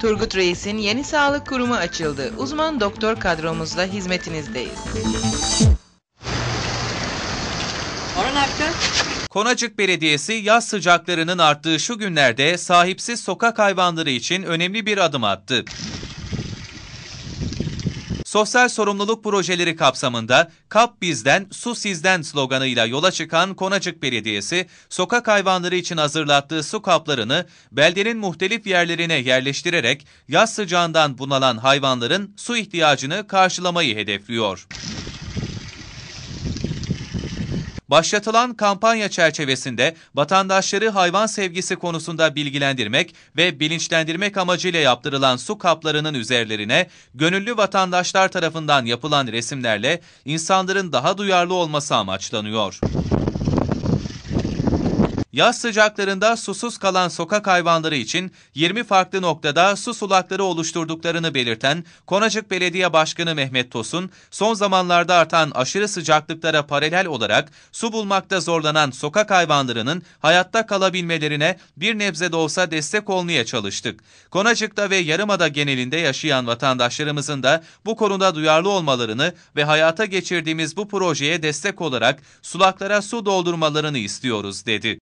Turgut Reis'in yeni sağlık kurumu açıldı. Uzman doktor kadromuzla hizmetinizdeyiz. Orhan Hakkı. Konacık Belediyesi yaz sıcaklarının arttığı şu günlerde sahipsiz sokak hayvanları için önemli bir adım attı. Sosyal sorumluluk projeleri kapsamında Kap Bizden, Su Sizden sloganıyla yola çıkan Konacık Belediyesi, sokak hayvanları için hazırlattığı su kaplarını beldenin muhtelif yerlerine yerleştirerek yaz sıcağından bunalan hayvanların su ihtiyacını karşılamayı hedefliyor. Başlatılan kampanya çerçevesinde vatandaşları hayvan sevgisi konusunda bilgilendirmek ve bilinçlendirmek amacıyla yaptırılan su kaplarının üzerlerine gönüllü vatandaşlar tarafından yapılan resimlerle insanların daha duyarlı olması amaçlanıyor. Yaz sıcaklarında susuz kalan sokak hayvanları için 20 farklı noktada su sulakları oluşturduklarını belirten Konacık Belediye Başkanı Mehmet Tosun, son zamanlarda artan aşırı sıcaklıklara paralel olarak su bulmakta zorlanan sokak hayvanlarının hayatta kalabilmelerine bir nebze de olsa destek olmaya çalıştık. Konacık'ta ve Yarımada genelinde yaşayan vatandaşlarımızın da bu konuda duyarlı olmalarını ve hayata geçirdiğimiz bu projeye destek olarak sulaklara su doldurmalarını istiyoruz dedi.